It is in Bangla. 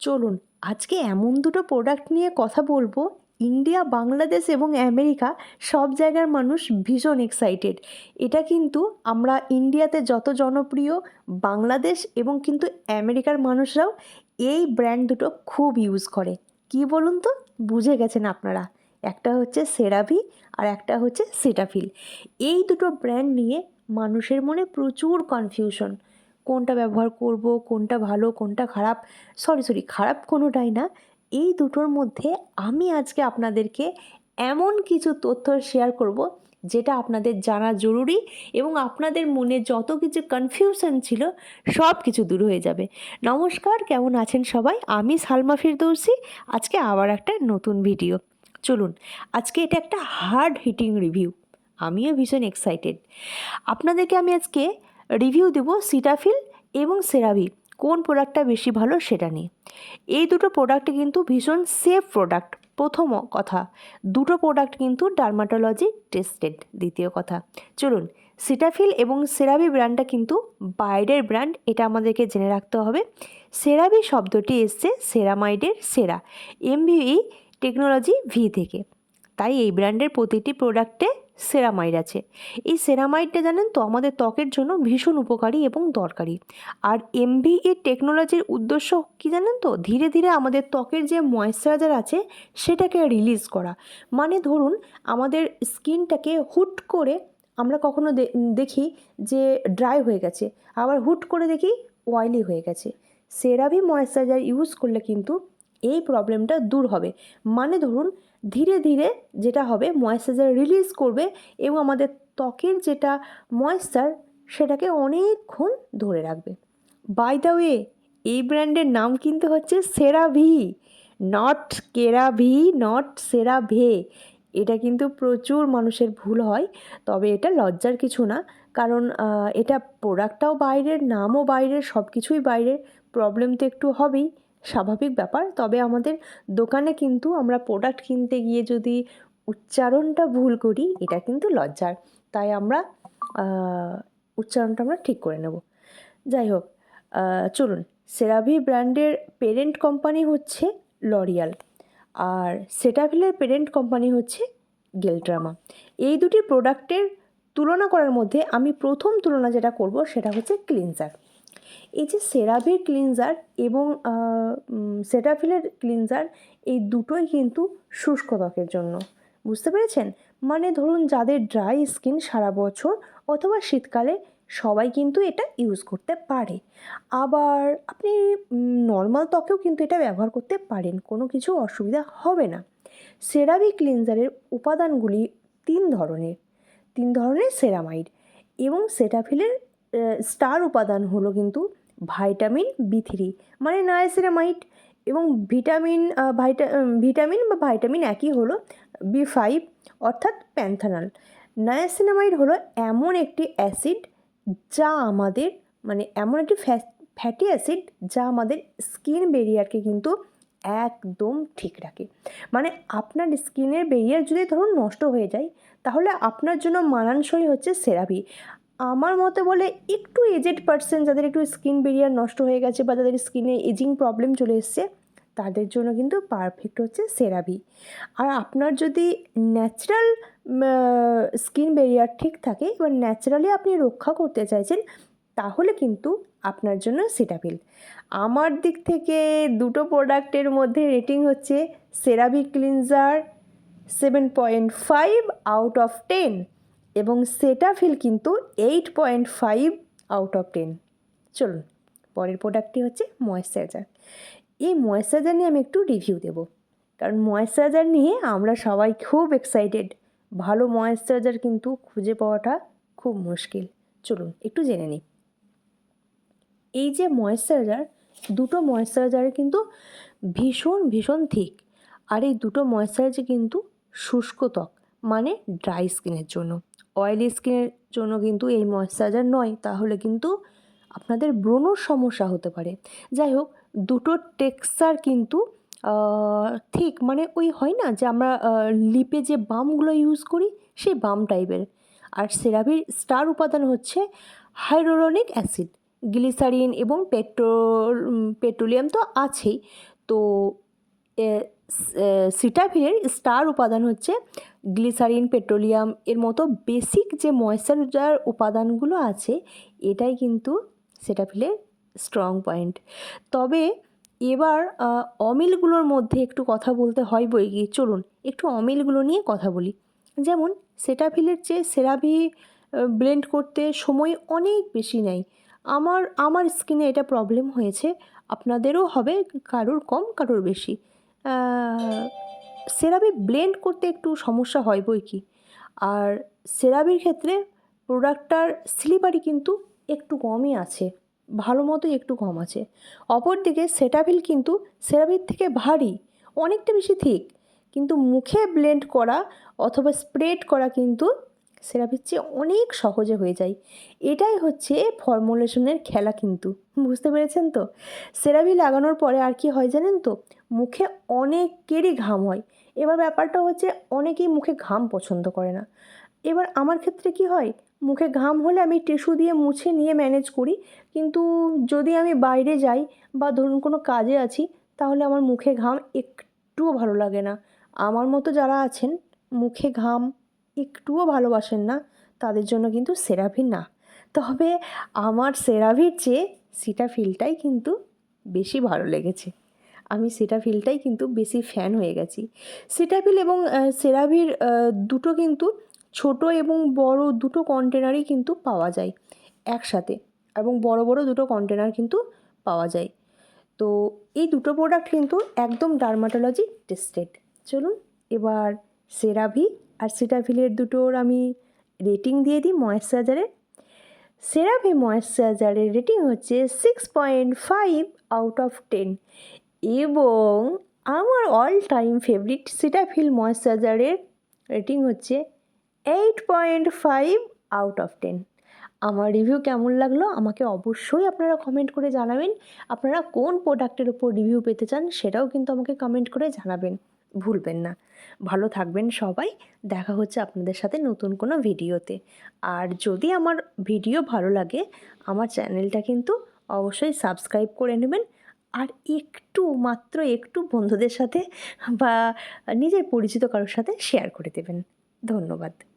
চলুন, আজকে এমন দুটো প্রোডাক্ট নিয়ে কথা বলব। ইন্ডিয়া, বাংলাদেশ এবং আমেরিকা, সব জায়গার মানুষ ভীষণ এক্সাইটেড এটা কিন্তু আমরা ইন্ডিয়াতে যত জনপ্রিয়, বাংলাদেশ এবং কিন্তু আমেরিকার মানুষরাও এই ব্র্যান্ড দুটো খুব ইউজ করে। কি বলুন তো? বুঝে গেছেন আপনারা। একটা হচ্ছে সেরাভি আর একটা হচ্ছে সেটাফিল এই দুটো ব্র্যান্ড নিয়ে মানুষের মনে প্রচুর কনফিউশন কোনটা ব্যবহার করব, কোনটা ভালো, কোনটা খারাপ? সরি সরি খারাপ কোনোটাই না। এই দুটোর মধ্যে আমি আজকে আপনাদেরকে এমন কিছু তথ্য শেয়ার করব যেটা আপনাদের জানা জরুরি এবং আপনাদের মনে যত কিছু কনফিউশন ছিল সব কিছু দূর হয়ে যাবে। নমস্কার, কেমন আছেন সবাই? আমি সালমা ফিরদৌসি। আজকে আবার একটা নতুন ভিডিও চলুন, আজকে এটা একটা হার্ড হিটিং রিভিউ আমিও ভীষণ এক্সাইটেড আপনাদেরকে আমি আজকে রিভিউ দেবো সিটাফিল এবং সেরাভি। কোন প্রোডাক্টটা বেশি ভালো সেটা নিয়ে। এই দুটো প্রোডাক্ট কিন্তু ভীষণ সেফ প্রোডাক্ট প্রথম কথা, দুটো প্রোডাক্ট কিন্তু ডার্মাটোলজি টেস্টেড দ্বিতীয় কথা, চলুন, সিটাফিল এবং সেরাভি ব্র্যান্ডটা কিন্তু বাইরের ব্র্যান্ড এটা আমাদেরকে জেনে রাখতে হবে। সেরাভি শব্দটি এসছে সেরামাইডের সেরা এমভিই টেকনোলজি ভি থেকে। তাই এই ব্র্যান্ডের প্রতিটি প্রোডাক্টে সেরামাইড আছে। এই সেরামাইডটা জানেন তো, আমাদের ত্বকের জন্য ভীষণ উপকারী এবং দরকারি। আর এমভিই টেকনোলজির উদ্দেশ্য কী জানেন তো, ধীরে ধীরে আমাদের ত্বকের যে ময়েশ্চারাইজার আছে, সেটাকে রিলিজ করা। মানে ধরুন, আমাদের স্কিনটাকে হুট করে আমরা কখনো দেখি যে ড্রাই হয়ে গেছে, আবার হুট করে দেখি অয়েলি হয়ে গেছে। সেরাভি ময়েশ্চারাইজার ইউজ করলে কিন্তু এই প্রবলেমটা দূর হবে। মানে ধরুন ধীরে ধীরে যেটা হবে ময়েশ্চারাইজার রিলিজ করবে এবং আমাদের ত্বকের যেটা ময়েশ্চার সেটাকে অনেকক্ষণ ধরে রাখবে। বাই দ্য ওয়ে এই ব্র্যান্ডের নাম কিন্তু হচ্ছে সেরাভি নট কেরাভি নট সেরাভে এটা কিন্তু প্রচুর মানুষের ভুল হয়, তবে এটা লজ্জার কিছু না, কারণ এটা প্রোডাক্টটাও বাইরের, নামও বাইরের সব কিছুই বাইরের প্রবলেম তো একটু হবেই। স্বাভাবিক ব্যাপার। তবে আমাদের দোকানে কিন্তু আমরা প্রোডাক্ট কিনতে গিয়ে যদি উচ্চারণটা ভুল করি, এটা কিন্তু লজ্জার। তাই আমরা উচ্চারণটা আমরা ঠিক করে নেব। যাই হোক চলুন। সেরাভি ব্র্যান্ডের পেরেন্ট কোম্পানি হচ্ছে লরিয়াল আর সেটাভিলের পেরেন্ট কোম্পানি হচ্ছে গেলট্রামা এই দুটি প্রোডাক্টের তুলনা করার মধ্যে আমি প্রথম তুলনা যেটা করব সেটা হচ্ছে ক্লিনজার এই যে সেরাভির ক্লিনজার এবং সেটাফিলের ক্লিনজার, এই দুটোই কিন্তু শুষ্ক ত্বকের জন্য। বুঝতে পেরেছেন? মানে ধরুন যাদের ড্রাই স্কিন সারা বছর অথবা শীতকালে সবাই কিন্তু এটা ইউজ করতে পারে। আবার আপনি নর্মাল ত্বকেও কিন্তু এটা ব্যবহার করতে পারেন, কোনো কিছু অসুবিধা হবে না। সেরাভি ক্লিনজারের উপাদানগুলি তিন ধরনের তিন ধরনের সেরামাইড এবং সেটাফিলের স্টার উপাদান হলো কিন্তু ভাইটামিন বি থ্রি মানে নায়াসিনামাইড এবং ভিটামিন ভাইটা ভিটামিন বা ভাইটামিন একই হলো বি ফাইভ অর্থাৎ প্যান্থানাল। নায়াসিনামাইড হলো এমন একটি অ্যাসিড যা আমাদের মানে এমন একটি ফ্যাটি অ্যাসিড যা আমাদের স্কিন বেরিয়ারকে কিন্তু একদম ঠিক রাখে। মানে আপনার স্কিনের বেরিয়ার যদি ধরুন নষ্ট হয়ে যায়, তাহলে আপনার জন্য মানানসই হচ্ছে সেরাভি। আমার মতে বলে একটু এজেড পার্সন যাদের একটু স্কিন বেরিয়ার নষ্ট হয়ে গেছে বা যাদের স্কিনে এজিং প্রবলেম চলে এসছে, তাদের জন্য কিন্তু পারফেক্ট হচ্ছে সেরাবি আর আপনার যদি ন্যাচারাল স্কিন বেরিয়ার ঠিক থাকে, এবার ন্যাচারালি আপনি রক্ষা করতে চাইছেন, তাহলে কিন্তু আপনার জন্য সেটাফিল আমার দিক থেকে দুটো প্রোডাক্টের মধ্যে রেটিং হচ্ছে CeraVe cleanser seven point five out of ten এবং সেটাফিল কিন্তু eight point five out of ten চলুন, পরের প্রোডাক্টটি হচ্ছে ময়েশ্চারাইজার এই ময়েশ্চারাইজার নিয়ে আমি একটু রিভিউ দেবো। কারণ ময়েশ্চারাইজার নিয়ে আমরা সবাই খুব এক্সাইটেড ভালো ময়েশ্চারাইজার কিন্তু খুঁজে পাওয়াটা খুব মুশকিল। চলুন, একটু জেনে নিই। এই যে ময়েশ্চারাইজার দুটো ময়েশ্চারাইজার কিন্তু ভীষণ ভীষণ থিক আর এই দুটো ময়েশ্চারাইজার কিন্তু শুষ্ক ত্বক মানে ড্রাই স্কিনের জন্য। অয়েলি স্কিনের জন্য কিন্তু এই ময়েশ্চারাইজার নয়, তাহলে কিন্তু আপনাদের ব্রণর সমস্যা হতে পারে। যাই হোক, দুটো টেক্সচার কিন্তু ঠিক মানে ওই হয় না যে আমরা লিপে যে বামগুলো ইউজ করি, সেই বাম টাইপের আর সেরাভির স্টার উপাদান হচ্ছে হাইড্রোরনিক অ্যাসিড গ্লিসারিন এবং পেট্রোল পেট্রোলিয়াম তো আছেই। তো সিটাভিলের স্টার উপাদান হচ্ছে গ্লিসারিন, পেট্রোলিয়াম। এর মতো বেসিক যে ময়েশ্চারাইজার উপাদানগুলো আছে, এটাই কিন্তু সেটাফিলের স্ট্রং পয়েন্ট তবে এবার অমিলগুলোর মধ্যে একটু কথা বলতে হয় বই গিয়ে। চলুন, একটু অমিলগুলো নিয়ে কথা বলি। যেমন, সেটাফিলের চেয়ে সেরাভি ব্লেন্ড করতে সময় অনেক বেশি নেয়। আমার আমার স্কিনে এটা প্রবলেম হয়েছে। আপনাদেরও হবে, কারোর কম, কারোর বেশি। সেরাভি ব্লেন্ড করতে একটু সমস্যা হয় বই কি? আর সেরাভির ক্ষেত্রে প্রোডাক্টটার স্লিপারি কিন্তু একটু কমই আছে, ভালো মতোই একটু কম আছে। অপরদিকে সেটাভিল কিন্তু সেরাভির থেকে ভারী, অনেকটা বেশি থিক কিন্তু মুখে ব্লেন্ড করা অথবা স্প্রেড করা কিন্তু সেরাভির চেয়ে অনেক সহজে হয়ে যায়। এটাই হচ্ছে ফর্মুলেশনের খেলা কিন্তু, বুঝতে পেরেছেন তো? সেরাভি লাগানোর পরে আর কি হয় জানেন তো? মুখে অনেকেরই ঘাম হয়। এবার ব্যাপারটা হচ্ছে অনেকেই মুখে ঘাম পছন্দ করে না। এবার আমার ক্ষেত্রে কি হয়? মুখে ঘাম হলে আমি টিস্যু দিয়ে মুছে নিয়ে ম্যানেজ করি। কিন্তু যদি আমি বাইরে যাই বা ধরুন কোনো কাজে আছি, তাহলে আমার মুখে ঘাম একটুও ভালো লাগে না। আমার মতো যারা আছেন, মুখে ঘাম একটুও ভালোবাসেন না, তাদের জন্য কিন্তু সেরাভি না। তবে আমার সেরাভির চেয়ে সিটাফিলটাই কিন্তু বেশি ভালো লেগেছে। আমি সিটাফিলটাই কিন্তু বেশি ফ্যান হয়ে গেছি। সিটাফিল এবং সেরাভির দুটো কিন্তু ছোট এবং বড় দুটো কন্টেনারই কিন্তু পাওয়া যায় একসাথে এবং বড় বড় দুটো কন্টেনার কিন্তু পাওয়া যায়। তো এই দুটো প্রোডাক্ট কিন্তু একদম ডার্মাটোলজি টেস্টেড চলুন এবার সেরাভি আর সিটাভিলের দুটোর আমি রেটিং দিয়ে দিই ময়েশ্চারাইজারের সেরাভি ময়েশ্চারাইজারের রেটিং হচ্ছে six point five out of ten এবং আমার অল টাইম ফেভারিট সিটাফিল ময়েশ্চারাইজারের রেটিং হচ্ছে eight point five out of ten আমার রিভিউ কেমন লাগল আমাকে অবশ্যই আপনারা কমেন্ট করে জানাবেন। আপনারা কোন প্রোডাক্টের ওপর রিভিউ পেতে চান সেটাও কিন্তু আমাকে কমেন্ট করে জানাবেন। ভুলবেন না। ভালো থাকবেন সবাই। দেখা হচ্ছে আপনাদের সাথে নতুন কোনো ভিডিওতে। আর যদি আমার ভিডিও ভালো লাগে, আমার চ্যানেলটা কিন্তু অবশ্যই সাবস্ক্রাইব করে নেবেন। আর একটু মাত্র একটু বন্ধুদের সাথে বা নিজের পরিচিত কারোর সাথে শেয়ার করে দেবেন। ধন্যবাদ।